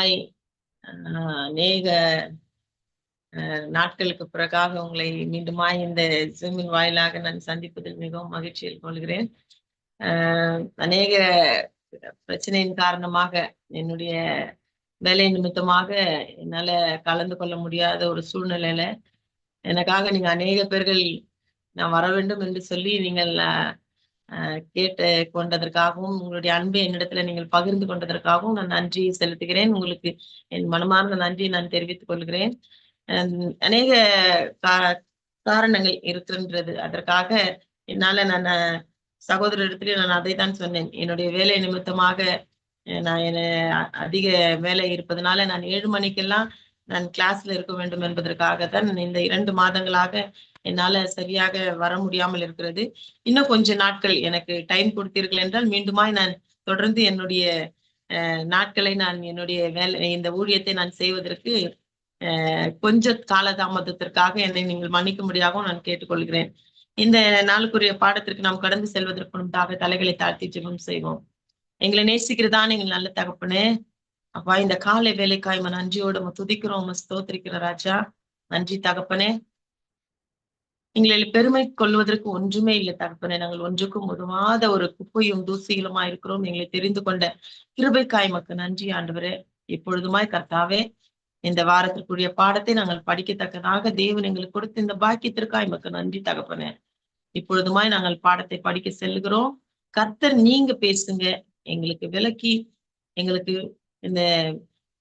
மீண்டுமாய் அநேக நாட்களுக்கு பிறகாக உங்களை மீண்டுமாய் இந்த ஜூமின் வாயிலாக நான் சந்திப்பதில் மிகவும் மகிழ்ச்சியில் கொள்கிறேன். அநேக பிரச்சனையின் காரணமாக என்னுடைய வேலை நிமித்தமாக என்னால கலந்து கொள்ள முடியாத ஒரு சூழ்நிலையில எனக்காக நீங்க அநேக பேர்கள் நான் வர வேண்டும் என்று சொல்லி நீங்கள் கேட்டு கொண்டதற்காகவும் உங்களுடைய அன்பை என்னிடத்துல நீங்கள் பகிர்ந்து கொண்டதற்காகவும் நான் நன்றி செலுத்துகிறேன். உங்களுக்கு என் மனமார்ந்த நன்றியை நான் தெரிவித்துக் கொள்கிறேன். அநேக காரணங்கள் இருக்கின்றது. அதற்காக என்னால நான் சகோதரத்திலே நான் அதை தான் சொன்னேன். என்னுடைய வேலை நிமித்தமாக நான் என்ன அதிக வேலை இருப்பதனால நான் ஏழு மணிக்கெல்லாம் நான் கிளாஸ்ல இருக்க வேண்டும் என்பதற்காக தான் இந்த இரண்டு மாதங்களாக என்னால சரியாக வர முடியாமல் இருக்கிறது. இன்னும் கொஞ்ச நாட்கள் எனக்கு டைம் கொடுத்தீர்கள் என்றால் மீண்டுமாய் நான் தொடர்ந்து என்னுடைய நாட்களை நான் என்னுடைய வேலை இந்த ஊழியத்தை நான் செய்வதற்கு கொஞ்ச காலதாமதத்திற்காக என்னை நீங்கள் மன்னிக்க முடியாகவும் நான் கேட்டுக்கொள்கிறேன். இந்த நாளுக்குரிய பாடத்திற்கு நாம் கடந்து செல்வதற்கு முன்பாக தலைகளை தாழ்த்தி ஜெபம் செய்வோம். எங்களை நேசிக்கிறதான் எங்கள் நல்ல தகப்பனே. அப்பா இந்த காலை வேலைக்காய் நன்றியோட துதிக்கிறோம் ஸ்தோத்திரிக்கிற ராஜா. நன்றி தகப்பனே. எங்களை பெருமை கொள்வதற்கு ஒன்றுமே இல்லை தகப்பனே. நாங்கள் ஒன்றுக்கும் உதவாத ஒரு குப்பையும் தூசிகளுமா இருக்கிறோம் எங்களை தெரிந்து கொண்ட கிருபைக்காய் மக்கள் நன்றி ஆண்டவரே. எப்பொழுதுமாய் கர்த்தாவே இந்த வாரத்திற்குரிய பாடத்தை நாங்கள் படிக்கத்தக்கதாக தேவன் எங்களுக்கு கொடுத்த இந்த பாக்கியத்திற்காய் மக்கள் நன்றி தகப்பனே. இப்பொழுதுமாய் நாங்கள் பாடத்தை படிக்க செல்கிறோம். கர்த்தர் நீங்க பேசுங்க. எங்களுக்கு விளக்கி எங்களுக்கு இந்த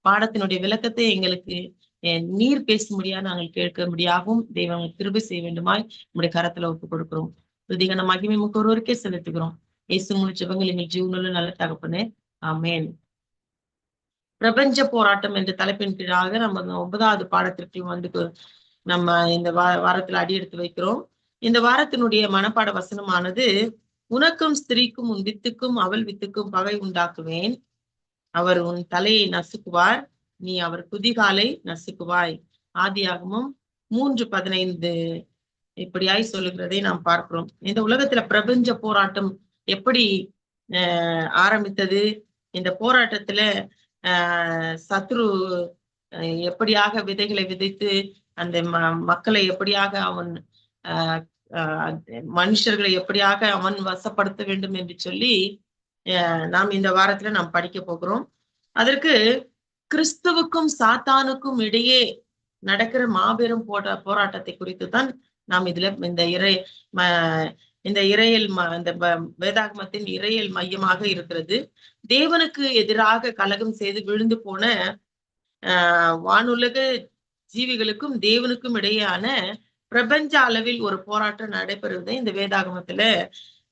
பாடத்தினுடைய விளக்கத்தை எங்களுக்கு நீர் பேச முடியாது நாங்கள் கேட்க முடியாகவும் தெய்வம் திருப்பி செய்ய வேண்டுமாய் நம்முடைய கரத்துல ஒப்பு கொடுக்கிறோம். பிரதிகன மகிமை முக்க ஒருவருக்கே செலுத்துகிறோம். இயேசு முடிச்சவங்க எங்கள் ஜீவனுள்ள நல்ல தகப்பனே. ஆமேன். பிரபஞ்ச போராட்டம் என்ற தலைப்பின் கீழாக நம்ம ஒன்பதாவது பாடத்திற்கு வந்து நம்ம இந்த வா வாரத்துல அடி எடுத்து வைக்கிறோம். இந்த வாரத்தினுடைய மனப்பாட வசனமானது உனக்கும் ஸ்திரீக்கும் உன் வித்துக்கும் அவள் வித்துக்கும் பகை உண்டாக்குவேன். அவர் உன் தலையை நசுக்குவார். நீ அவர் குதிகாலை நசுக்குவாய். ஆதியாகமும் மூன்று பதினைந்து. இப்படியாய் சொல்லுகிறதை நாம் பார்க்கிறோம். இந்த உலகத்துல பிரபஞ்ச போராட்டம் எப்படி அஹ் ஆரம்பித்தது? இந்த போராட்டத்துல ஆஹ் சத்ரு எப்படியாக விதைகளை விதைத்து அந்த மக்களை எப்படியாக அவன் மனுஷர்களை எப்படியாக அவன் வசப்படுத்த வேண்டும் என்று சொல்லி நாம் இந்த வாரத்துல நாம் படிக்க போகிறோம். அதற்கு கிறிஸ்துவுக்கும் சாத்தானுக்கும் இடையே நடக்கிற மாபெரும் போரா போராட்டத்தை குறித்து தான் நாம் இதுல இந்த இறை இந்த இறையல் இந்த வேதாகமத்தின் இறையல் மையமாக இருக்கிறது. தேவனுக்கு எதிராக கலகம் செய்து விழுந்து போன ஆஹ் வானுலக ஜீவிகளுக்கும் தேவனுக்கும் இடையேயான பிரபஞ்ச அளவில் ஒரு போராட்டம் நடைபெறுவதை இந்த வேதாகமத்துல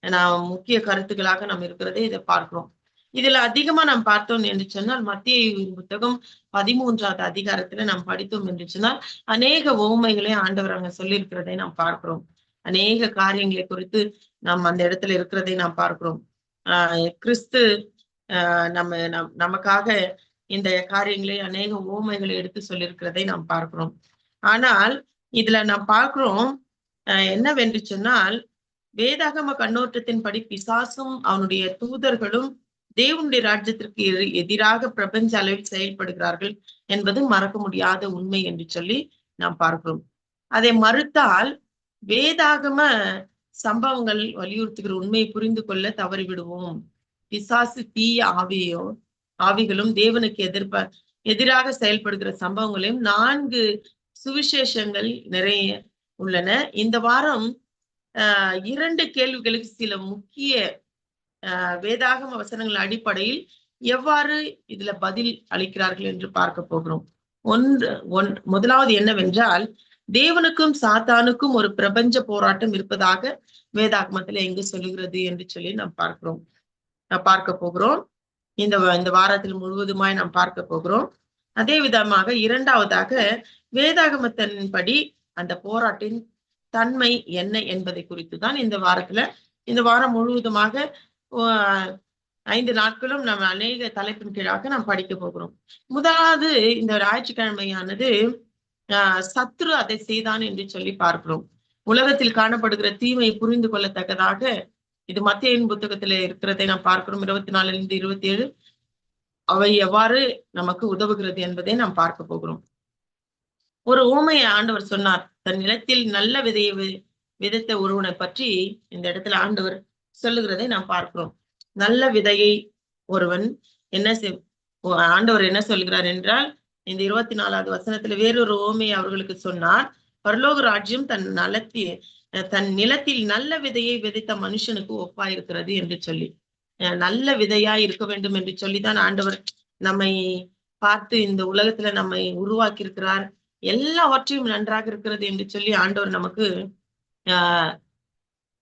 நாம் முக்கிய கருத்துக்களாக நாம் இருக்கிறதே இதை பார்க்கிறோம். இதுல அதிகமா நாம் பார்த்தோம் என்று சொன்னால் மத்திய புத்தகம் பதிமூன்றாவது அதிகாரத்துல நாம் படித்தோம் என்று சொன்னால் அநேக ஓமைகளை ஆண்டவர் அங்க சொல்லியிருக்கிறதை நாம் பார்க்கிறோம். அநேக காரியங்களை குறித்து நாம் அந்த இடத்துல இருக்கிறதை நாம் பார்க்கிறோம். ஆஹ் கிறிஸ்து ஆஹ் நம்ம நம் நமக்காக இந்த காரியங்களை அநேக ஓமைகளை எடுத்து சொல்லியிருக்கிறதை நாம் பார்க்கிறோம். ஆனால் இதுல நாம் பார்க்கிறோம் என்னவென்று சொன்னால் வேதாகம கண்ணோட்டத்தின்படி பிசாசும் அவனுடைய தூதர்களும் தேவனுடைய ராஜ்யத்திற்கு எதிராக பிரபஞ்ச அளவில் செயல்படுகிறார்கள் என்பது மறக்க முடியாத உண்மை என்று சொல்லி நாம் பார்க்கிறோம். அதை மறுத்தால் வேதாகம சம்பவங்கள் வலியுறுத்துகிற உண்மையை புரிந்து கொள்ள தவறிவிடுவோம். பிசாசு தீய ஆவியோ ஆவிகளும் தேவனுக்கு எதிர்ப்ப எதிராக செயல்படுகிற சம்பவங்களையும் நான்கு சுவிசேஷங்கள் நிறைய உள்ளன. இந்த வாரம் ஆஹ் இரண்டு கேள்விகளுக்கு சில முக்கிய வேதாகம வசனங்கள் அடிப்படையில் எவ்வாறு இதுல பதில் அளிக்கிறார்கள் என்று பார்க்க போகிறோம். ஒன்று ஒன் முதலாவது என்னவென்றால் தேவனுக்கும் சாத்தானுக்கும் ஒரு பிரபஞ்ச போராட்டம் இருப்பதாக வேதாகமத்துல எங்கு சொல்லுகிறது என்று சொல்லி நாம் பார்க்கிறோம். பார்க்க போகிறோம். இந்த இந்த வாரத்தில் முழுவதுமாய் நாம் பார்க்க போகிறோம். அதே விதமாக இரண்டாவதாக வேதாகமத்தின்படி அந்த போராட்டின் தன்மை என்ன என்பதை குறித்து தான் இந்த வாரத்துல இந்த வாரம் முழுவதுமாக ஐந்து நாட்களும் நம்ம அநேக தலைப்பின் கீழாக நாம் படிக்க போகிறோம். முதலாவது இந்த ஞாயிற்றுக்கிழமையானது ஆஹ் சத்ரு அதை செய்தான் என்று சொல்லி பார்க்கிறோம். உலகத்தில் காணப்படுகிற தீமை புரிந்து கொள்ளத்தக்கதாக இது மத்தியின் புத்தகத்துல இருக்கிறதை நாம் பார்க்கிறோம். இருபத்தி நாலுல இருந்து இருபத்தி ஏழு அவை எவ்வாறு நமக்கு உதவுகிறது என்பதை நாம் பார்க்க போகிறோம். ஒரு ஊமையை ஆண்டவர் சொன்னார். தன் நிலத்தில் நல்ல விதையை வி- விதைத்த ஒருவனை பற்றி இந்த இடத்துல ஆண்டவர் சொல்லுகிறதை நாம் பார்க்கிறோம். நல்ல விதையை ஒருவன் என்ன செய் ஓ- ஆண்டவர் என்ன சொல்கிறார் என்றால் இந்த இருபத்தி நாலாவது வசனத்துல வேறொரு ஓமையை அவர்களுக்கு சொன்னார். பரலோக ராஜ்யம் தன் நலத்தி தன் நிலத்தில் நல்ல விதையை விதைத்த மனுஷனுக்கு ஒப்பாயிருக்கிறது என்று சொல்லி அஹ் நல்ல விதையா இருக்க வேண்டும் என்று சொல்லிதான் ஆண்டவர் நம்மை பார்த்து இந்த உலகத்துல நம்மை உருவாக்கி இருக்கிறார் எல்லாவற்றையும் நன்றாக இருக்கிறது என்று சொல்லி ஆண்டவர் நமக்கு ஆஹ்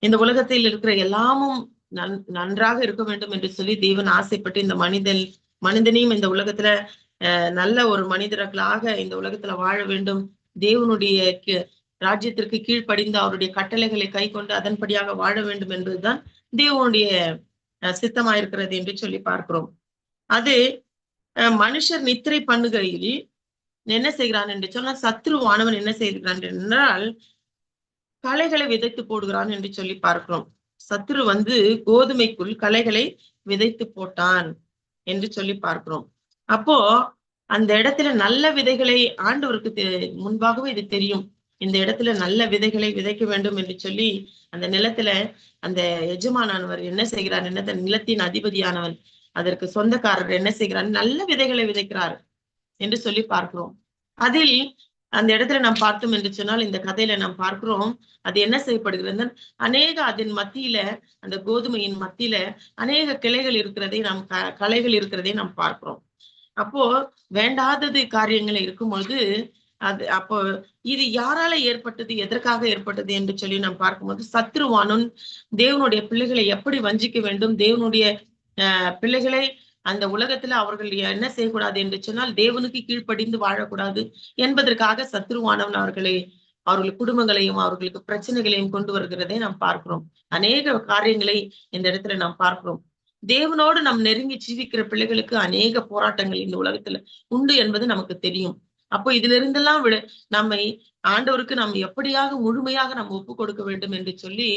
இந்த உலகத்தில் இருக்கிற எல்லாமும் நன் நன்றாக இருக்க வேண்டும் என்று சொல்லி தேவன் ஆசைப்பட்டு இந்த மனிதன் மனிதனையும் இந்த உலகத்துல ஆஹ் நல்ல ஒரு மனிதர்களாக இந்த உலகத்துல வாழ வேண்டும். தேவனுடைய ராஜ்யத்திற்கு கீழ்ப்படிந்து அவருடைய கட்டளைகளை கை கொண்டு அதன்படியாக வாழ வேண்டும் என்பதுதான் தேவனுடைய அஹ், சித்தமாயிருக்கிறது என்று சொல்லி பார்க்கிறோம். அது அஹ், மனுஷர் நித்திரை பண்ணுகையில் என்ன செய்கிறான் என்று சொன்னால் சத்ருவானவன் என்ன செய்கிறான் என்றால் களைகளை விதைத்து போடுகிறான் என்று சொல்லி பார்க்கிறோம். சத்ரு வந்து கோதுமைக்குள் களைகளை விதைத்து போட்டான் என்று சொல்லி பார்க்கிறோம். அப்போ அந்த இடத்துல நல்ல விதைகளை ஆண்டவருக்கு முன்பாகவே இது தெரியும். இந்த இடத்துல நல்ல விதைகளை விதைக்க வேண்டும் என்று சொல்லி அந்த நிலத்துல அந்த எஜமானவர் என்ன செய்கிறார் என்ன தன் நிலத்தின் அதிபதியானவன் அதற்கு சொந்தக்காரர் என்ன செய்கிறார் நல்ல விதைகளை விதைக்கிறார் என்று சொல்லி பார்க்கிறோம். அதில் அந்த இடத்துல நாம் பார்த்தோம் என்று சொன்னால் இந்த கதையில நாம் பார்க்கிறோம். அது என்ன செய்யப்படுகிறது அநேக அதன் மத்தியில அந்த கோதுமையின் மத்தியில அநேக கிளைகள் இருக்கிறதை நாம் க- இருக்கிறதை நாம் பார்க்கிறோம். அப்போ வேண்டாதது காரியங்கள் இருக்கும் பொழுது அது அப்போ இது யாரால ஏற்பட்டது எதற்காக ஏற்பட்டது என்று சொல்லி நாம் பார்க்கும்போது சத்ருவானும் தேவனுடைய பிள்ளைகளை எப்படி வஞ்சிக்க வேண்டும் தேவனுடைய பிள்ளைகளை அந்த உலகத்துல அவர்கள் என்ன செய்யக்கூடாது என்று சொன்னால் தேவனுக்கு கீழ்ப்படிந்து வாழக்கூடாது என்பதற்காக சத்ருவானவன் அவர்களை அவர்கள் குடும்பங்களையும் அவர்களுக்கு பிரச்சனைகளையும் கொண்டு வருகிறதை நாம் பார்க்கிறோம். அநேக காரியங்களை இந்த இடத்துல நாம் பார்க்கிறோம். தேவனோடு நாம் நெருங்கி ஜீவிக்கிற பிள்ளைகளுக்கு அநேக போராட்டங்கள் இந்த உலகத்துல உண்டு என்பது நமக்கு தெரியும். அப்போ இதுல இருந்தெல்லாம் விட. நம்மை ஆண்டவருக்கு நாம் எப்படியாக முழுமையாக நாம் ஒப்பு கொடுக்க வேண்டும் என்று சொல்லி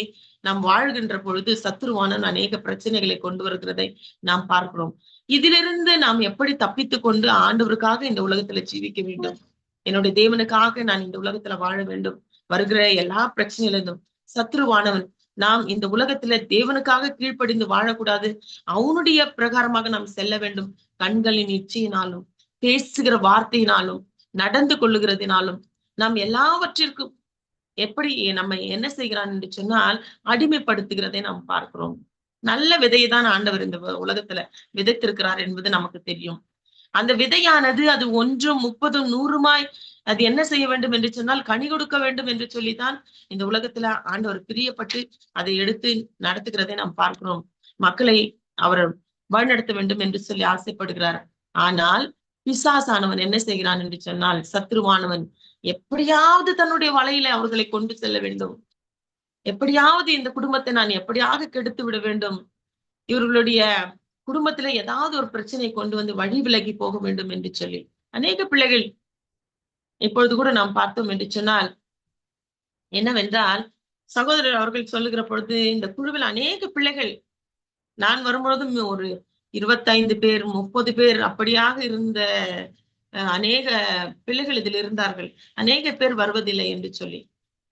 நாம் வாழ்கின்ற பொழுது சத்துருவானன் அநேக பிரச்சனைகளை கொண்டு வருகிறதை நாம் பார்க்கிறோம். இதிலிருந்து நாம் எப்படி தப்பித்து கொண்டு ஆண்டவருக்காக இந்த உலகத்துல ஜீவிக்க வேண்டும்? என்னுடைய தேவனுக்காக நான் இந்த உலகத்துல வாழ வேண்டும். வருகிற எல்லா பிரச்சனையிலிருந்தும் சத்ருவானவன் நாம் இந்த உலகத்துல தேவனுக்காக கீழ்ப்படிந்து வாழக்கூடாது. அவனுடைய பிரகாரமாக நாம் செல்ல வேண்டும். கண்களின் இச்சையினாலும் பேசுகிற வார்த்தையினாலும் நடந்து கொள்ளுகிறதினாலும் நாம் எல்லாவற்றிற்கும் எப்படி நம்ம என்ன செய்கிறான் என்று சொன்னால் அடிமைப்படுத்துகிறதை நாம் பார்க்கிறோம். நல்ல விதையை தான் ஆண்டவர் இந்த உலகத்துல விதைத்திருக்கிறார் என்பது நமக்கு தெரியும். அந்த விதையானது அது ஒன்றும் முப்பதும் நூறுமாய் அது என்ன செய்ய வேண்டும் என்று சொன்னால் கனி கொடுக்க வேண்டும் என்று சொல்லித்தான் இந்த உலகத்துல ஆண்டவர் பிரியப்பட்டு அதை எடுத்து நடத்துகிறதை நாம் பார்க்கிறோம். மக்களை அவர் வழிநடத்த வேண்டும் என்று சொல்லி ஆசைப்படுகிறார். ஆனால் பிசாசானவன் என்ன செய்கிறான் என்று சொன்னால் சத்ருவானவன் எப்படியாவது தன்னுடைய வலையில அவர்களை கொண்டு செல்ல வேண்டும். எப்படியாவது இந்த குடும்பத்தை நான் எப்படியாவது கெடுத்து விட வேண்டும். இவர்களுடைய குடும்பத்துல ஏதாவது ஒரு பிரச்சனை கொண்டு வந்து வழி விலகி போக வேண்டும் என்று சொல்லி. அநேக பிள்ளைகள் இப்பொழுது கூட நாம் பார்த்தோம் என்று சொன்னால் என்னவென்றால் சகோதரர் அவர்கள் சொல்லுகிற பொழுது இந்த குழுவில் அநேக பிள்ளைகள் நான் வரும்பொழுதும் ஒரு இருபத்தைந்து பேர் முப்பது பேர் அப்படியாக இருந்த அநேக பிள்ளைகள் இதில் இருந்தார்கள். அநேக பேர் வருவதில்லை என்று சொல்லி.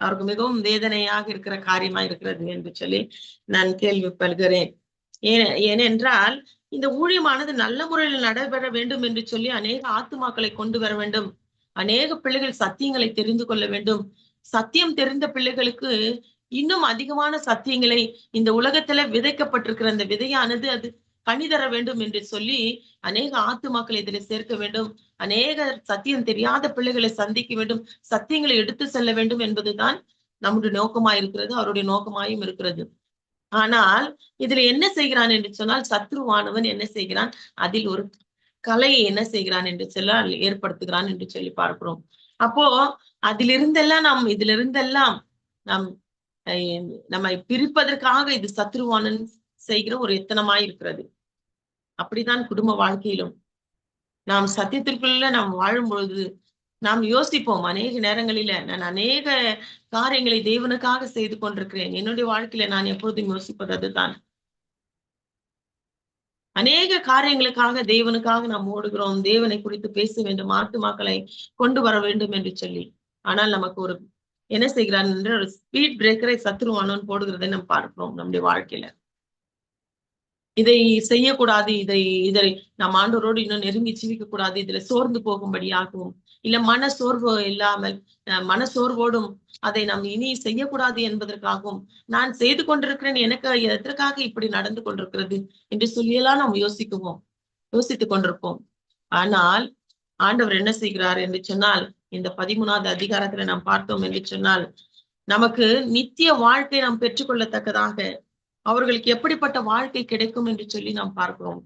அவருக்கு மிகவும் வேதனையாக இருக்கிற காரியமா இருக்கிறது என்று சொல்லி நான் கேள்விப்படுகிறேன். ஏன் ஏனென்றால் இந்த ஊழியமானது நல்ல முறையில் நடைபெற வேண்டும் என்று சொல்லி அநேக ஆத்துமாக்களை கொண்டு வர வேண்டும். அநேக பிள்ளைகள் சத்தியங்களை தெரிந்து கொள்ள வேண்டும். சத்தியம் தெரிந்த பிள்ளைகளுக்கு இன்னும் அதிகமான சத்தியங்களை இந்த உலகத்துல விதைக்கப்பட்டிருக்கிற அந்த விதையானது அது கனி தர வேண்டும் என்று சொல்லி அநேக ஆத்துமாக்களை இதில் சேர்க்க வேண்டும். அநேக சத்தியம் தெரியாத பிள்ளைகளை சந்திக்க வேண்டும். சத்தியங்களை எடுத்து செல்ல வேண்டும் என்பதுதான் நம்முடைய நோக்கமாய் இருக்கிறது அவருடைய நோக்கமாயும் இருக்கிறது. ஆனால் இதுல என்ன செய்கிறான் என்று சொன்னால் சத்ருவானவன் என்ன செய்கிறான்? அதில் ஒரு கலையை என்ன செய்கிறான் என்று சொல்ல ஏற்படுத்துகிறான் என்று சொல்லி பார்க்கிறோம். அப்போ அதிலிருந்தெல்லாம் நாம் இதிலிருந்தெல்லாம் நாம் நம்மை பிரிப்பதற்காக இது சத்ருவானன் செய்கிற ஒரு எத்தனமாய் இருக்கிறது அப்படிதான் குடும்ப வாழ்க்கையிலும். நாம் சத்தியத்திற்குள்ள நாம் வாழும் பொழுது நாம் யோசிப்போம் அநேக நேரங்களில நான் அநேக காரியங்களை தேவனுக்காக செய்து கொண்டிருக்கிறேன். என்னுடைய வாழ்க்கையில நான் எப்பொழுதும் யோசிப்பது அதுதான் அநேக காரியங்களுக்காக தேவனுக்காக நாம் ஓடுகிறோம். தேவனை குறித்து பேச வேண்டும் ஆத்துமாக்களை கொண்டு வர வேண்டும் என்று சொல்லி. ஆனால் நமக்கு ஒரு என்ன செய்கிறான் என்று ஒரு ஸ்பீட் பிரேக்கரை சத்துருவானோன்னு போடுகிறதை நம்ம பார்க்கிறோம் நம்முடைய வாழ்க்கையில. இதை செய்யக்கூடாது இதை இதை நம் ஆண்டவரோடு இன்னும் நெருங்கி ஜீவிக்க கூடாது இதுல சோர்ந்து போகும்படியாகவும் இல்ல மன சோர்வு இல்லாமல் அஹ் மன சோர்வோடும் அதை நாம் இனி செய்யக்கூடாது என்பதற்காகவும் நான் செய்து கொண்டிருக்கிறேன் எனக்கு எதற்காக இப்படி நடந்து கொண்டிருக்கிறது என்று சொல்லியெல்லாம் நாம் யோசிக்குவோம் யோசித்துக் கொண்டிருப்போம். ஆனால் ஆண்டவர் என்ன செய்கிறார் என்று சொன்னால் இந்த பதிமூணாவது அதிகாரத்துல நாம் பார்த்தோம் என்று சொன்னால் நமக்கு நித்திய வாழ்க்கை நாம் பெற்றுக்கொள்ளத்தக்கதாக அவர்களுக்கு எப்படிப்பட்ட வாழ்க்கை கிடைக்கும் என்று சொல்லி நாம் பார்க்கிறோம்.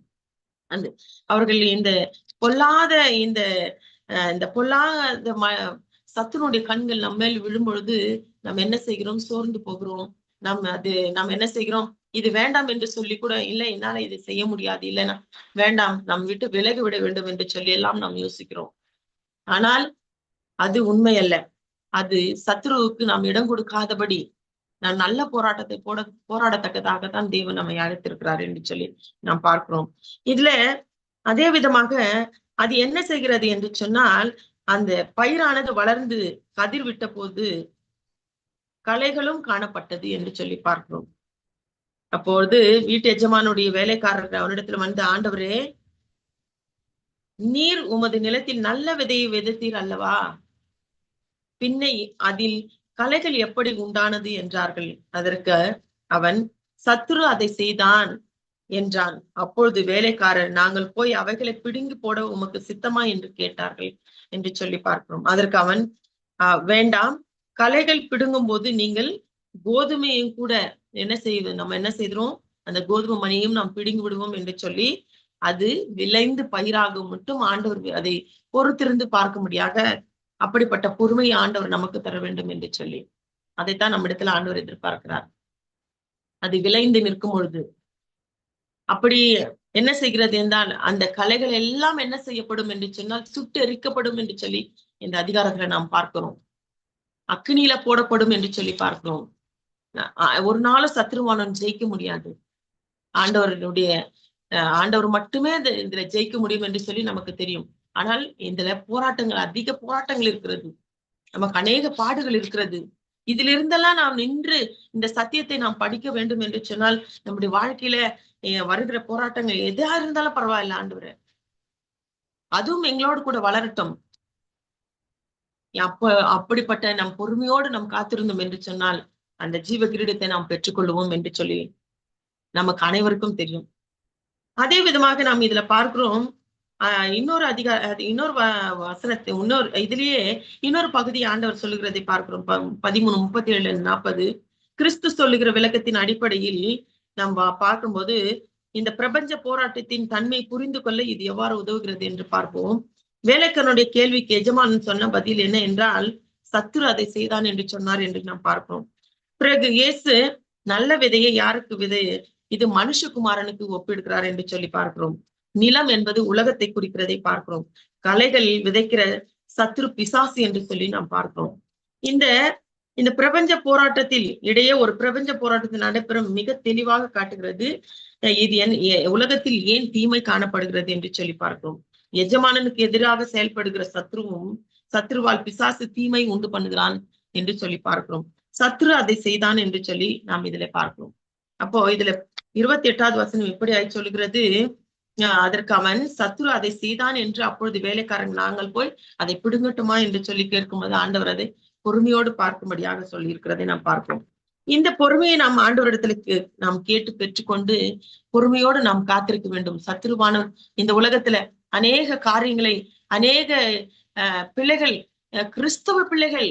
அந்த அவர்கள் இந்த பொல்லாத இந்த அஹ் இந்த பொல்லாத ம சத்துனுடைய கண்கள் நம்ம மேல் விழும்பொழுது நாம் நம்ம என்ன செய்கிறோம்? சோர்ந்து போகிறோம். நம்ம அது நாம் என்ன செய்கிறோம்? இது வேண்டாம் என்று சொல்லி கூட இல்லை என்னால இதை செய்ய முடியாது. இல்லைன்னா வேண்டாம். நம் விட்டு விலகி விட வேண்டும் என்று சொல்லி எல்லாம் நாம் யோசிக்கிறோம். ஆனால் அது உண்மை அல்ல அது சத்ருவுக்கு நாம் இடம் கொடுக்காதபடி நான் நல்ல போராட்டத்தை போட போராடத்தக்கதாகத்தான் தேவன் நம்மை அழைத்திருக்கிறார் என்று சொல்லி நாம் பார்க்கிறோம். இதுல அதே விதமாக அது என்ன செய்கிறது என்று சொன்னால் அந்த பயிரானது வளர்ந்து கதிர் விட்ட போது களைகளும் காணப்பட்டது என்று சொல்லி பார்க்கிறோம். அப்பொழுது வீட்டு எஜமானுடைய வேலைக்காரர் அவனிடத்துல வந்து ஆண்டவரே நீர் உமது நிலத்தில் நல்ல விதையை விதைத்தீர் அல்லவா? பின்னை அதில் கலைகள் எப்படி உண்டானது என்றார்கள். அதற்கு அவன் சத்துரு அதை செய்தான் என்றான். அப்பொழுது வேலைக்காரர் நாங்கள் போய் அவைகளை பிடுங்கி போட உமக்கு சித்தமா? என்று கேட்டார்கள் என்று சொல்லி பார்க்கிறோம். அதற்கு அவன் ஆஹ் வேண்டாம். கலைகள் பிடுங்கும் போது நீங்கள் கோதுமையும் கூட என்ன செய்வது நம்ம என்ன செய்கிறோம் அந்த கோதுமை மணியும் நாம் பிடுங்கி விடுவோம் என்று சொல்லி அது விளைந்து பயிராகும் மட்டும் ஆண்டவர் அதை பொறுத்திருந்து பார்க்கும்படியாக அப்படிப்பட்ட பொறுமை ஆண்டவர் நமக்கு தர வேண்டும் என்று சொல்லி அதைத்தான் நம்ம இடத்துல ஆண்டவர் எதிர்பார்க்கிறார். அது விளைந்து நிற்கும் பொழுது அப்படி என்ன செய்கிறது என்றால் அந்த கலைகள் எல்லாம் என்ன செய்யப்படும் என்று சொன்னால் சுட்டு எரிக்கப்படும் என்று சொல்லி இந்த அதிகாரத்துல நாம் பார்க்கிறோம். அக்னியில போடப்படும் என்று சொல்லி பார்க்கிறோம். ஒரு நாளும் சத்ருவானன் ஜெயிக்க முடியாது. ஆண்டவருடைய ஆண்டவர் மட்டுமே இதுல ஜெயிக்க முடியும் என்று சொல்லி நமக்கு தெரியும். ஆனால் இதுல போராட்டங்கள் அதிக போராட்டங்கள் இருக்கிறது. நமக்கு அநேக பாடுகள் இருக்கிறது. இதுல இருந்தெல்லாம் நாம் நின்று இந்த சத்தியத்தை நாம் படிக்க வேண்டும் என்று சொன்னால் நம்முடைய வாழ்க்கையில வருகிற போராட்டங்கள் எதா இருந்தாலும் பரவாயில்ல ஆண்டு அதுவும் எங்களோடு கூட வளரட்டும். அப்ப அப்படிப்பட்ட நம் பொறுமையோடு நாம் காத்திருந்தோம் என்று சொன்னால் அந்த ஜீவ கிரீடத்தை நாம் பெற்றுக்கொள்வோம் என்று சொல்லி நமக்கு அனைவருக்கும் தெரியும். அதே விதமாக நாம் இதுல பார்க்கிறோம் இன்னொரு அதிகார இன்னொரு வசனத்தை இன்னொரு இதுலயே இன்னொரு பகுதி ஆண்டவர் சொல்லுகிறதை பார்க்கிறோம். பதிமூணு முப்பத்தி ஏழு நாற்பது கிறிஸ்து சொல்லுகிற விளக்கத்தின் அடிப்படையில் நம்ம பார்க்கும்போது இந்த பிரபஞ்ச போராட்டத்தின் தன்மை புரிந்து கொள்ள இது எவ்வாறு உதவுகிறது என்று பார்ப்போம். வேலைக்கனுடைய கேள்விக்கு எஜமானன் சொன்ன பதில் என்ன என்றால் சத்துரு அதை செய்தான் என்று சொன்னார் என்று நாம் பார்க்கிறோம் பிறகு இயேசு நல்ல விதையை யாருக்கு விதை இது மனுஷகுமாரனுக்கு ஒப்பிடுகிறார் என்று சொல்லி பார்க்கிறோம். நிலம் என்பது உலகத்தை குறிக்கிறதை பார்க்கிறோம். கலைகள் விதைக்கிற சத்ரு பிசாசு என்று சொல்லி நாம் பார்க்கிறோம். இந்த இந்த பிரபஞ்ச போராட்டத்தில் இடையே ஒரு பிரபஞ்ச போராட்டத்தில் நடைபெறும் மிக தெளிவாக காட்டுகிறது இது என் உலகத்தில் ஏன் தீமை காணப்படுகிறது என்று சொல்லி பார்க்கிறோம். எஜமானனுக்கு எதிராக செயல்படுகிற சத்ருவும் சத்ருவால் பிசாசு தீமை உண்டு பண்ணுகிறான் என்று சொல்லி பார்க்கிறோம். சத்ரு அதை செய்தான் என்று சொல்லி நாம் இதுல பார்க்கிறோம். அப்போ இதுல இருபத்தி எட்டாவது வசனம் எப்படி ஆய் சொல்லுகிறது அதற்கு அவன் சத்ரு அதை செய்தான் என்று அப்பொழுது வேலைக்காரன் நாங்கள் போய் அதை பிடுங்கட்டுமா? என்று சொல்லி கேட்கும்போது ஆண்டவர் அதை பொறுமையோடு பார்க்கும்படியாக சொல்லி இருக்கிறதை நாம் பார்ப்போம். இந்த பொறுமையை நாம் ஆண்டவரிடத்திற்கு நாம் கேட்டு பெற்றுக்கொண்டு பொறுமையோடு நாம் காத்திருக்க வேண்டும். சத்ருவான இந்த உலகத்துல அநேக காரியங்களை அநேக பிள்ளைகள் கிறிஸ்தவ பிள்ளைகள்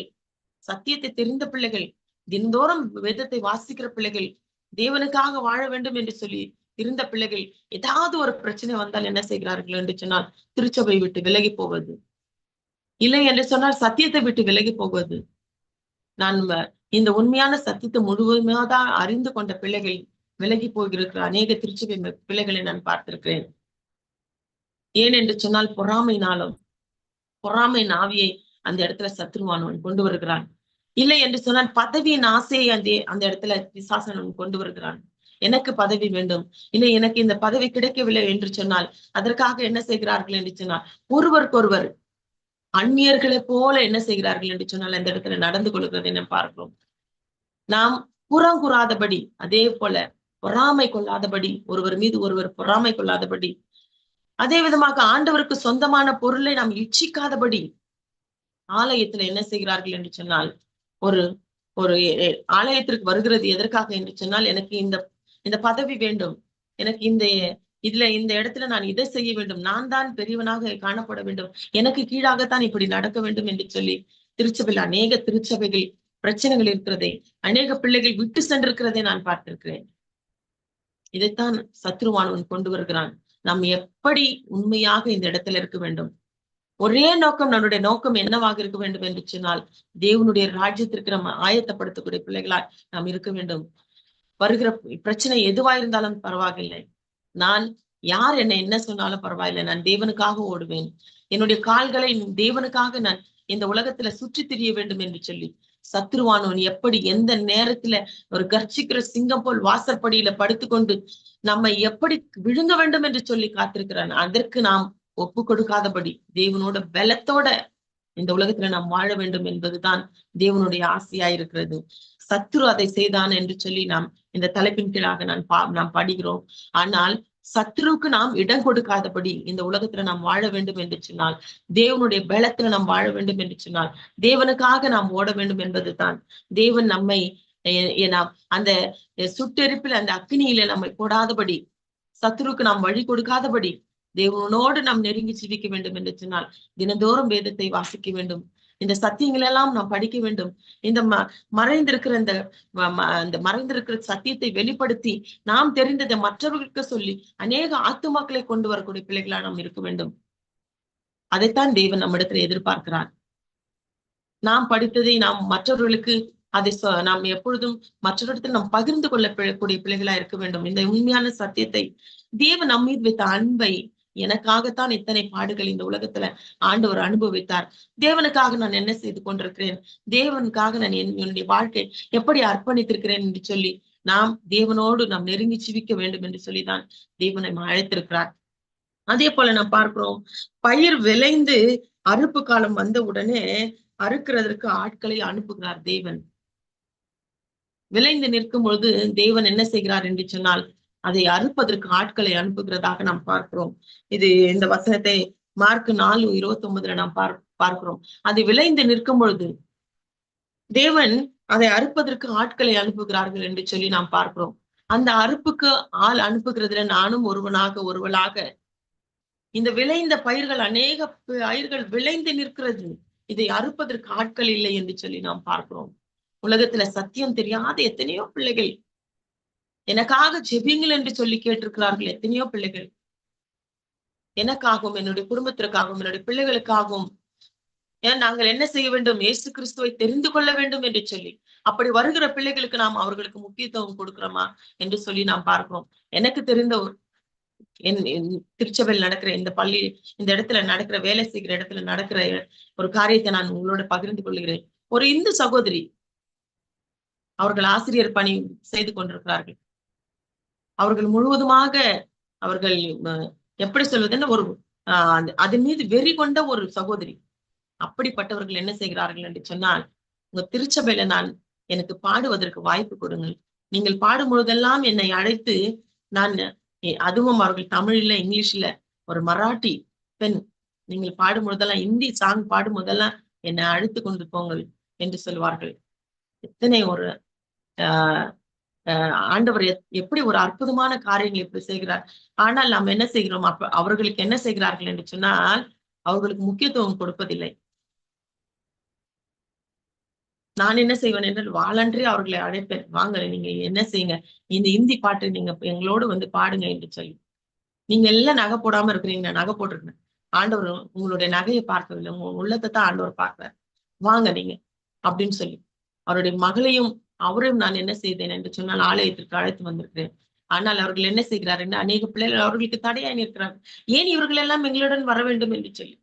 சத்தியத்தை தெரிந்த பிள்ளைகள் தினந்தோறும் வேதத்தை வாசிக்கிற பிள்ளைகள் தேவனுக்காக வாழ வேண்டும் என்று சொல்லி இருந்த பிள்ளைகள் ஏதாவது ஒரு பிரச்சனை வந்தால் என்ன செய்கிறார்கள் என்று சொன்னால் திருச்சபை விட்டு விலகி போவது. இல்லை என்று சொன்னால் சத்தியத்தை விட்டு விலகி போவது. நான் இந்த உண்மையான சத்தியத்தை முழுவதுமாதான் அறிந்து கொண்ட பிள்ளைகள் விலகி போயிருக்கிற அநேக திருச்சபை பிள்ளைகளை நான் பார்த்திருக்கிறேன். ஏன் என்று சொன்னால் பொறாமைனாலும் பொறாமை நாவியை அந்த இடத்துல சத்ருவானவன் கொண்டு வருகிறான். இல்லை என்று சொன்னால் பதவியின் ஆசையை அந்த அந்த இடத்துல விசாசனன் கொண்டு வருகிறான். எனக்கு பதவி வேண்டும். இல்லை எனக்கு இந்த பதவி கிடைக்கவில்லை என்று சொன்னால் அதற்காக என்ன செய்கிறார்கள் என்று சொன்னால் ஒருவருக்கொருவர் அந்நியர்களை போல என்ன செய்கிறார்கள் என்று சொன்னால் அந்த இடத்துல நடந்து கொள்கிறதை நம்ம பார்க்கிறோம். நாம் புறம் கூறாதபடி அதே போல பொறாமை கொள்ளாதபடி ஒருவர் மீது ஒருவர் பொறாமை கொள்ளாதபடி அதே விதமாக ஆண்டவருக்கு சொந்தமான பொருளை நாம் இச்சிக்காதபடி ஆலயத்துல என்ன செய்கிறார்கள் என்று சொன்னால் ஒரு ஒரு ஆலயத்திற்கு வருகிறது எதற்காக என்று சொன்னால் எனக்கு இந்த இந்த பதவி வேண்டும். எனக்கு இந்த இதுல இந்த இடத்துல நான் இதை செய்ய வேண்டும். நான் தான் பெரியவனாக காணப்பட வேண்டும். எனக்கு கீழாகத்தான் இப்படி நடக்க வேண்டும் என்று சொல்லி திருச்சபையில் அநேக திருச்சபைகள் பிரச்சனைகள் இருக்கிறதை அநேக பிள்ளைகள் விட்டு சென்றிருக்கிறதை நான் பார்த்திருக்கிறேன். இதைத்தான் சத்ருவானவன் கொண்டு வருகிறான். நாம் எப்படி உண்மையாக இந்த இடத்துல இருக்க வேண்டும்? ஒரே நோக்கம் நம்முடைய நோக்கம் என்னவாக இருக்க வேண்டும் என்று சொன்னால் தேவனுடைய ராஜ்யத்திற்கு நம்ம ஆயத்தப்படுத்தக்கூடிய பிள்ளைகளாய் நாம் இருக்க வேண்டும். வருகிற பிரச்சனை எதுவா இருந்தாலும் பரவாயில்லை. நான் யார் என்னை என்ன சொன்னாலும் பரவாயில்லை. நான் தேவனுக்காக ஓடுவேன். என்னுடைய கால்களை தேவனுக்காக நான் இந்த உலகத்துல சுற்றி திரிய வேண்டும் என்று சொல்லி சத்ருவானவன் எப்படி எந்த நேரத்துல ஒரு கர்ச்சிக்கிற சிங்கம் போல் வாசற்படியில படுத்துக்கொண்டு நம்மை எப்படி விழுங்க வேண்டும் என்று சொல்லி காத்திருக்கிறான்? அதற்கு நாம் ஒப்பு கொடுக்காதபடி தேவனோட பலத்தோட இந்த உலகத்துல நாம் வாழ வேண்டும் என்பதுதான் தேவனுடைய ஆசையா இருக்கிறது சத்ரு அதை செய்தான் என்று சொல்லி நாம் இந்த தலைப்பின் கீழாக நான் பா நாம் படிக்கிறோம். ஆனால் சத்ருவுக்கு நாம் இடம் கொடுக்காதபடி இந்த உலகத்துல நாம் வாழ வேண்டும் என்று சொன்னால் தேவனுடைய பலத்துல நாம் வாழ வேண்டும் என்று சொன்னால் தேவனுக்காக நாம் ஓட வேண்டும் என்பதுதான். தேவன் நம்மை நாம் அந்த சுட்டெரிப்பில் அந்த அக்னியில நம்மை போடாதபடி சத்ருக்கு நாம் வழி கொடுக்காதபடி தேவனோடு நாம் நெருங்கி சிவிக்க வேண்டும் என்று சொன்னால் தினந்தோறும் வேதத்தை வாசிக்க வேண்டும். இந்த சத்தியங்கள் எல்லாம் நாம் படிக்க வேண்டும். இந்த ம மறைந்திருக்கிற இந்த அந்த மறைந்திருக்கிற சத்தியத்தை வெளிப்படுத்தி நாம் தெரிந்ததை மற்றவர்களுக்கு சொல்லி அநேக ஆத்துமாக்களை கொண்டு வரக்கூடிய பிள்ளைகளா நாம் இருக்க வேண்டும். அதைத்தான் தேவன் நம்மிடத்துல எதிர்பார்க்கிறார். நாம் படித்ததை நாம் மற்றவர்களுக்கு அதை நாம் எப்பொழுதும் மற்றவரிடத்தில் நாம் பகிர்ந்து கொள்ளக்கூடிய பிள்ளைகளா இருக்க வேண்டும். இந்த உண்மையான சத்தியத்தை தேவன் நம்மீது வைத்த அன்பை எனக்காகத்தான் இத்தனை பாடுகள் இந்த உலகத்துல ஆண்டவர் அனுபவித்தார். தேவனுக்காக நான் என்ன செய்து கொண்டிருக்கிறேன்? தேவனுக்காக நான் என்- என்னுடைய வாழ்க்கை எப்படி அர்ப்பணித்திருக்கிறேன் என்று சொல்லி நாம் தேவனோடு நாம் நெருங்கி சிவிக்க வேண்டும் என்று சொல்லிதான் தேவனை அழைத்திருக்கிறார். அதே போல நாம் பார்க்கிறோம் பயிர் விளைந்து அறுப்பு காலம் வந்த உடனே அறுக்கிறதற்கு ஆட்களை அனுப்புகிறார் தேவன். விளைந்து நிற்கும் பொழுது தேவன் என்ன செய்கிறார் என்று சொன்னால் அதை அறுப்பதற்கு ஆட்களை அனுப்புகிறதாக நாம் பார்க்கிறோம். இது இந்த வசனத்தை மார்க் நாலு இருபத்தி ஒன்பதுல நாம் பார் பார்க்கிறோம். அது விளைந்து நிற்கும் பொழுது தேவன் அதை அறுப்பதற்கு ஆட்களை அனுப்புகிறார்கள் என்று சொல்லி நாம் பார்க்கிறோம். அந்த அறுப்புக்கு ஆள் அனுப்புகிறதுல நானும் ஒருவனாக ஒருவளாக இந்த விளைந்த பயிர்கள் அநேக பயிர்கள் விளைந்து நிற்கிறது. இதை அறுப்பதற்கு ஆட்கள் இல்லை என்று சொல்லி நாம் பார்க்கிறோம். உலகத்துல சத்தியம் தெரியாத எத்தனையோ பிள்ளைகள் எனக்காக ஜெபிங்கள் என்று சொல்லி கேட்டிருக்கிறார்கள் எத்தனையோ பிள்ளைகள். எனக்காகவும் என்னுடைய குடும்பத்திற்காகவும் என்னுடைய பிள்ளைகளுக்காகவும். ஏன் நாங்கள் என்ன செய்ய வேண்டும்? இயேசு கிறிஸ்துவை தெரிந்து கொள்ள வேண்டும் என்று சொல்லி. அப்படி வருகிற பிள்ளைகளுக்கு நாம் அவர்களுக்கு முக்கியத்துவம் கொடுக்கிறோமா என்று சொல்லி நாம் பார்க்கிறோம். எனக்கு தெரிந்த ஒரு என் என் திருச்சபையில் நடக்கிற இந்த பள்ளி இந்த இடத்துல நடக்கிற வேலை செய்கிற இடத்துல நடக்கிற ஒரு காரியத்தை நான் உங்களோட பகிர்ந்து கொள்கிறேன். ஒரு இந்து சகோதரி அவர்கள் ஆசிரியர் பணி செய்து கொண்டிருக்கிறார்கள். அவர்கள் முழுவதுமாக அவர்கள் எப்படி சொல்வதுன்னு ஒரு அஹ் அதன் மீது வெறி கொண்ட ஒரு சகோதரி. அப்படிப்பட்டவர்கள் என்ன செய்கிறார்கள் என்று சொன்னால் உங்க திருச்சபையில நான் எனக்கு பாடுவதற்கு வாய்ப்பு கொடுங்கள். நீங்கள் பாடும் பொழுதெல்லாம் என்னை அழைத்து நான் அதுவும் அவர்கள் தமிழ்ல இங்கிலீஷ்ல ஒரு மராட்டி பெண் நீங்கள் பாடும் பொழுதெல்லாம் இந்தி சாங் பாடும் போதெல்லாம் என்னை அழைத்து கொண்டு போங்கள் என்று சொல்வார்கள். எத்தனை ஒரு ஆஹ் ஆண்டவர் எப்படி ஒரு அற்புதமான காரியங்களை இப்படி செய்கிறார். ஆனால் நாம் என்ன செய்கிறோம்? அப்ப அவர்களுக்கு என்ன செய்கிறார்கள் என்று சொன்னால் அவர்களுக்கு முக்கியத்துவம் கொடுப்பதில்லை. நான் என்ன செய்வேன் என்று வாழன்றி அவர்களை அழைப்பேன். வாங்க நீங்க என்ன செய்யுங்க? இந்த இந்தி பாட்டு நீங்க எங்களோடு வந்து பாடுங்க என்று சொல்லி. நீங்க எல்லாம் நகை போடாம இருக்கிறீங்க நான் நகை போட்டிருக்கேன். ஆண்டவர் உங்களுடைய நகையை பார்க்கவில்லை. உங்க உள்ளத்தை தான் ஆண்டவர் பார்க்கிறார். வாங்க நீங்க அப்படின்னு சொல்லி. அவருடைய மகளையும் அவரையும் நான் என்ன செய்தேன் என்று சொன்னால் ஆலயத்திற்கு அழைத்து வந்திருக்கிறேன். ஆனால் அவர்கள் என்ன செய்கிறார் என்று அநேக பிள்ளைகள் அவர்களுக்கு தடையாய் இருக்கிறார் ஏன் இவர்கள் எல்லாம் எங்களுடன் வர வேண்டும் என்று சொல்லி?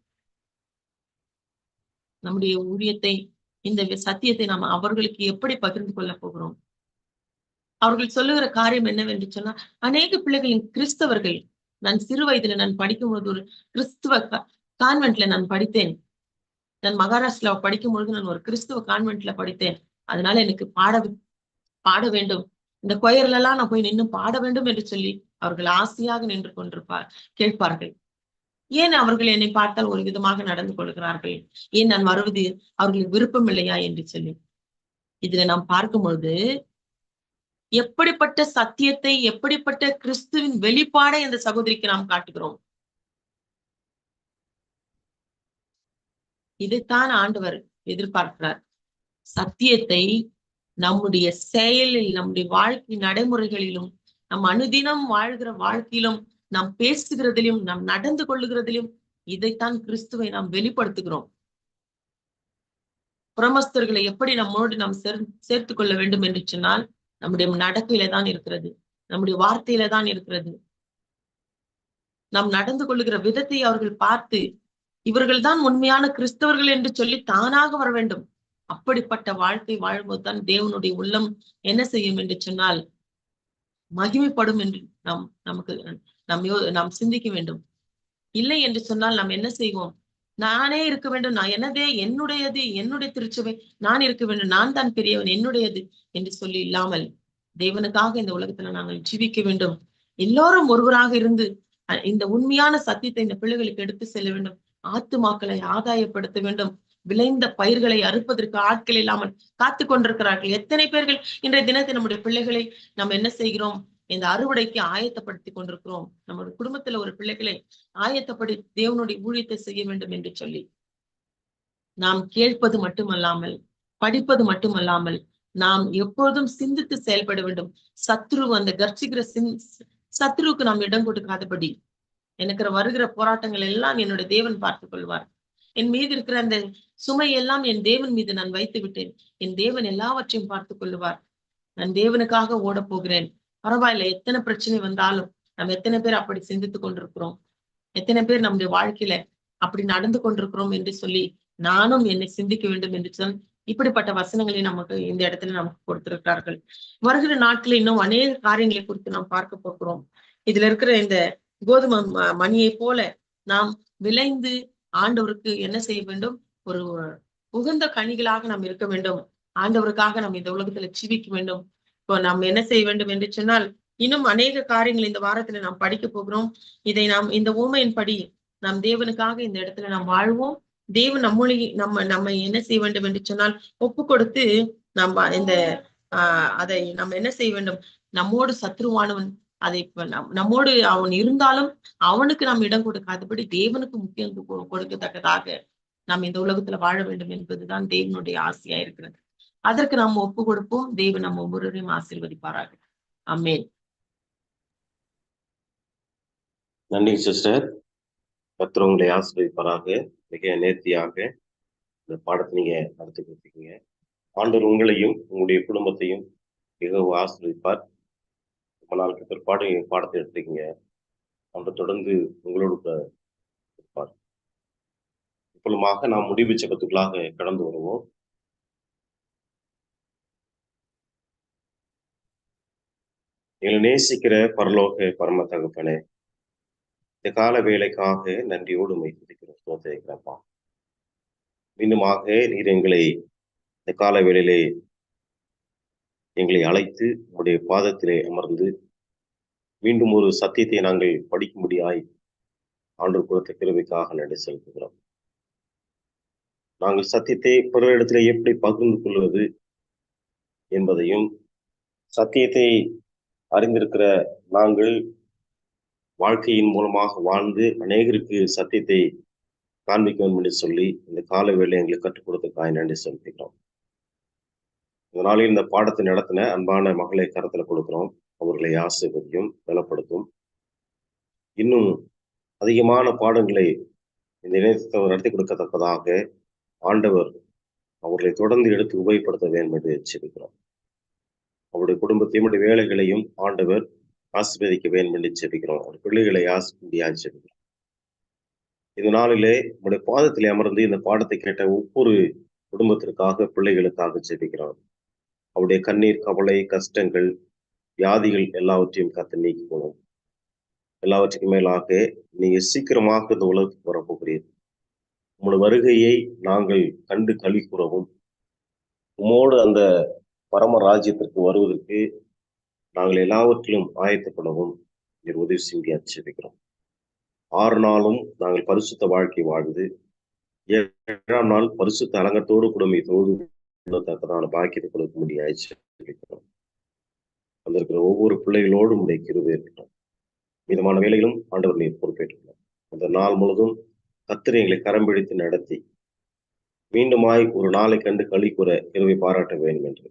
நம்முடைய ஊழியத்தை இந்த சத்தியத்தை நாம் அவர்களுக்கு எப்படி பகிர்ந்து கொள்ள போகிறோம்? அவர்கள் சொல்லுகிற காரியம் என்னவென்று சொன்னா அநேக பிள்ளைகளின் கிறிஸ்தவர்கள் நான் சிறு வயதுல நான் படிக்கும்போது ஒரு கிறிஸ்துவ கான்வென்ட்ல நான் படித்தேன். நான் மகாராஷ்டிராவை படிக்கும் பொழுது நான் ஒரு கிறிஸ்துவ கான்வென்ட்ல படித்தேன். அதனால எனக்கு பாட பாட வேண்டும். இந்த கொயர்ல எல்லாம் நான் போய் நின்று பாட வேண்டும் என்று சொல்லி அவர்கள் ஆசையாக நின்று கொண்டிருப்பார் கேட்பார்கள். ஏன் அவர்கள் என்னை பார்த்தால் ஒரு விதமாக நடந்து கொள்கிறார்கள்? ஏன் நான் வருவது அவர்களுக்கு விருப்பம் இல்லையா என்று சொல்லி. இதுல நாம் பார்க்கும் பொழுது எப்படிப்பட்ட சத்தியத்தை எப்படிப்பட்ட கிறிஸ்துவின் வெளிப்பாடை அந்த சகோதரிக்கு நாம் காட்டுகிறோம்? இதைத்தான் ஆண்டவர் எதிர்பார்க்கிறார். சத்தியத்தை நம்முடைய செயலில் நம்முடைய வாழ்க்கை நடைமுறைகளிலும் நம் அனுதினம் வாழ்கிற வாழ்க்கையிலும் நாம் பேசுகிறதிலும் நாம் நடந்து கொள்ளுகிறதிலும் இதைத்தான் கிறிஸ்துவை நாம் வெளிப்படுத்துகிறோம். புறமஸ்தர்களை எப்படி நம்மோடு நாம் சேர் சேர்த்து கொள்ள வேண்டும் என்று சொன்னால் நம்முடைய நடக்கையில தான் இருக்கிறது. நம்முடைய வார்த்தையில தான் இருக்கிறது. நாம் நடந்து கொள்ளுகிற விதத்தை அவர்கள் பார்த்து இவர்கள் தான் உண்மையான கிறிஸ்தவர்கள் என்று சொல்லி தானாக வர வேண்டும். அப்படிப்பட்ட வாழ்க்கை வாழ்வதுதான் தேவனுடைய உள்ளம் என்ன செய்யும் என்று சொன்னால் மகிமைப்படும் என்று நாம் நமக்கு நாம் நாம் சிந்திக்க வேண்டும். இல்லை என்று சொன்னால் நாம் என்ன செய்வோம்? நானே இருக்க வேண்டும். நான் என்னதே என்னுடையது என்னுடைய திருச்சபை நான் இருக்க வேண்டும். நான் தான் பெரியவன் என்னுடையது என்று சொல்லி இல்லாமல் தேவனுக்காக இந்த உலகத்துல நாங்கள் ஜீவிக்க வேண்டும். எல்லோரும் ஒருவராக இருந்து இந்த உண்மையான சத்தியத்தை இந்த பிள்ளைகளுக்கு எடுத்து செல்ல வேண்டும். ஆத்துமாக்களை ஆதாயப்படுத்த வேண்டும். விளைந்த பயிர்களை அறுப்பதற்கு ஆட்கள் இல்லாமல் காத்து கொண்டிருக்கிறார்கள். எத்தனை பேர்கள் இன்றைய தினத்தை நம்முடைய பிள்ளைகளை நம்ம என்ன செய்கிறோம்? இந்த அறுவடைக்கு ஆயத்தப்படுத்தி கொண்டிருக்கிறோம். நம்முடைய குடும்பத்துல ஒரு பிள்ளைகளை ஆயத்தப்படி தேவனுடைய ஊழியத்தை செய்ய வேண்டும் என்று சொல்லி நாம் கேட்பது மட்டுமல்லாமல் படிப்பது மட்டுமல்லாமல் நாம் எப்பொழுதும் சிந்தித்து செயல்பட வேண்டும். சத்ரு அந்த கர்ச்சிக்கிற சிந் சத்ருவுக்கு நாம் இடம் கொடுக்காதபடி எனக்கு வருகிற போராட்டங்கள் எல்லாம் என்னுடைய தேவன் பார்த்துக் கொள்வார். என் மீது இருக்கிற அந்த சுமை எல்லாம் என் தேவன் மீது நான் வைத்து விட்டேன் என் தேவன் எல்லாவற்றையும் பார்த்து கொள்ளுவார். நான் தேவனுக்காக ஓட போகிறேன். பரவாயில்ல எத்தனை பிரச்சனை வந்தாலும் நம்ம எத்தனை பேர் அப்படி சிந்தித்துக் கொண்டிருக்கிறோம்? எத்தனை பேர் நம்முடைய வாழ்க்கையில அப்படி நடந்து கொண்டிருக்கிறோம் என்று சொல்லி நானும் என்னை சிந்திக்க வேண்டும் என்று சொல் இப்படிப்பட்ட வசனங்களை நமக்கு இந்த இடத்துல நமக்கு கொடுத்திருக்கிறார்கள். வருகிற நாட்களில் இன்னும் அநேக காரியங்களை குறித்து நாம் பார்க்க போகிறோம். இதுல இருக்கிற இந்த கோதுமை மணியை போல நாம் விளைந்து ஆண்டவருக்கு என்ன செய்ய வேண்டும்? ஒரு உகந்த கனிகளாக நாம் இருக்க வேண்டும். ஆண்டவருக்காக நாம் இந்த உலகத்துல ஜீவிக்க வேண்டும். இப்போ நாம் என்ன செய்ய வேண்டும் என்று சொன்னால் இன்னும் அநேக காரியங்கள் இந்த வாரத்துல நாம் படிக்க போகிறோம். இதை நாம் இந்த ஊமையின் படி நாம் தேவனுக்காக இந்த இடத்துல நாம் வாழ்வோம். தேவன் நம்மளை நம்ம நம்ம என்ன செய்ய வேண்டும் என்று சொன்னால் ஒப்பு கொடுத்து நம்ம இந்த ஆஹ் அதை நம்ம என்ன செய்ய வேண்டும்? நம்மோடு சத்ருவானவன் அதை நம்மோடு அவன் இருந்தாலும் அவனுக்கு நாம் இடம் கொடுக்காதபடி தேவனுக்கு முக்கியம் கொடுக்கத்தக்கதாக நாம் இந்த உலகத்துல வாழ வேண்டும் என்பதுதான் தேவனுடைய ஆசையா இருக்கிறது. அதற்கு நாம் ஒப்பு கொடுப்போம். தேவன் நம்ம ஒவ்வொருவரையும் ஆசீர்வதிப்பாராக. அம்மேன் நன்றி சிஸ்டர். கத்திர உங்களை மிக நேர்த்தியாக இந்த பாடத்தை நீங்க நடத்தி கொடுத்தீங்க. ஆண்டவர் உங்களையும் உங்களுடைய குடும்பத்தையும் மிகவும் ஆசிரியப்பார் ரொம்ப நாளுக்கு பிற்பாடு பாடத்தை எடுத்திருக்கீங்க அந்த தொடர்ந்து உங்களோடு இருப்பார். இப்பொழுதுமாக நாம் முடிவு சபத்துக்களாக கடந்து வருவோம். எங்களை நேசிக்கிற பரலோக பரம தகப்பனே இந்த கால வேலைக்காக நன்றியோடு மைத்திருக்கிறோம் சோதரிக்கிறப்பா மீண்டுமாக நீர் எங்களை இந்த கால வேளையிலே எங்களை அழைத்து உங்களுடைய பாதத்திலே அமர்ந்து மீண்டும் ஒரு சத்தியத்தை நாங்கள் படிக்கும்படியாய் ஆண்டு கொடுத்த கிருவிக்காக நன்றி செலுத்துகிறோம். நாங்கள் சத்தியத்தை பிறரிடத்தில் எப்படி பகிர்ந்து கொள்வது என்பதையும் சத்தியத்தை அறிந்திருக்கிற நாங்கள் வாழ்க்கையின் மூலமாக வாழ்ந்து அநேகருக்கு சத்தியத்தை காண்பிக்க வேண்டும் என்று சொல்லி இந்த கால வேலை எங்களுக்கு கற்றுக் கொடுத்ததுக்காக நன்றி செலுத்துகிறோம். இதனாலே இந்த பாடத்தை நடத்தின அன்பான மகளை கருத்துல கொடுக்கிறோம். அவர்களை ஆசிர்வதியும் பலப்படுத்தும். இன்னும் அதிகமான பாடங்களை இந்த இணையத்தை நடத்தி கொடுக்கத்தக்கதாக ஆண்டவர் அவர்களை தொடர்ந்து எடுத்து உபயோகப்படுத்த வேண்டும் என்று எச்சரிக்கிறோம். அவருடைய குடும்பத்தையும் வேலைகளையும் ஆண்டவர் ஆசிர்வதிக்க வேண்டும் என்று செபிக்கிறோம் அவர் பிள்ளைகளை ஆசிர்வதியாக செபிக்கிறோம் இந்த நாளிலே நம்முடைய பாதத்தில் அமர்ந்து இந்த பாடத்தை கேட்ட ஒவ்வொரு குடும்பத்திற்காக பிள்ளைகளுக்காக செபிக்கிறோம் அவருடைய கண்ணீர் கவலை கஷ்டங்கள் வியாதிகள் எல்லாவற்றையும் கத்து நீக்கி போனோம் எல்லாவற்றுக்கும் மேலாக நீங்க சீக்கிரமாக இந்த உலகத்துக்கு வரப்போகிறீர் உங்களோட வருகையை நாங்கள் கண்டு கழி கூறவும் உமோடு அந்த பரம ராஜ்யத்திற்கு வருவதற்கு நாங்கள் எல்லாவற்றிலும் ஆயத்தப்படவும் நீர் உதவி செய்ய அச்சரிக்கிறோம் ஆறு நாளும் நாங்கள் பரிசுத்த வாழ்க்கை வாழ்ந்து ஏழாம் நாள் பரிசுத்த அலங்கத்தோடு குடும்பத்தோடு தக்கதான பாக்கியத்தை கொடுக்க முடியாது அச்சரிக்கிறோம் வந்திருக்கிற ஒவ்வொரு பிள்ளைகளோடும் உடைய கிருபை இருக்கட்டும். விதமான வேலைகளும் ஆண்டவர் நீர் பொறுப்பேற்றுக்கணும். அந்த நாள் முழுதும் கத்திரி எங்களை கரம் பிடித்து நடத்தி மீண்டுமாய் ஒரு நாளை கண்டு களி கூற கிருவை பாராட்ட வேண்டும் என்று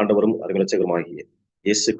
ஆண்டவரும் அருங்கலட்சகரமாகிய இயேசு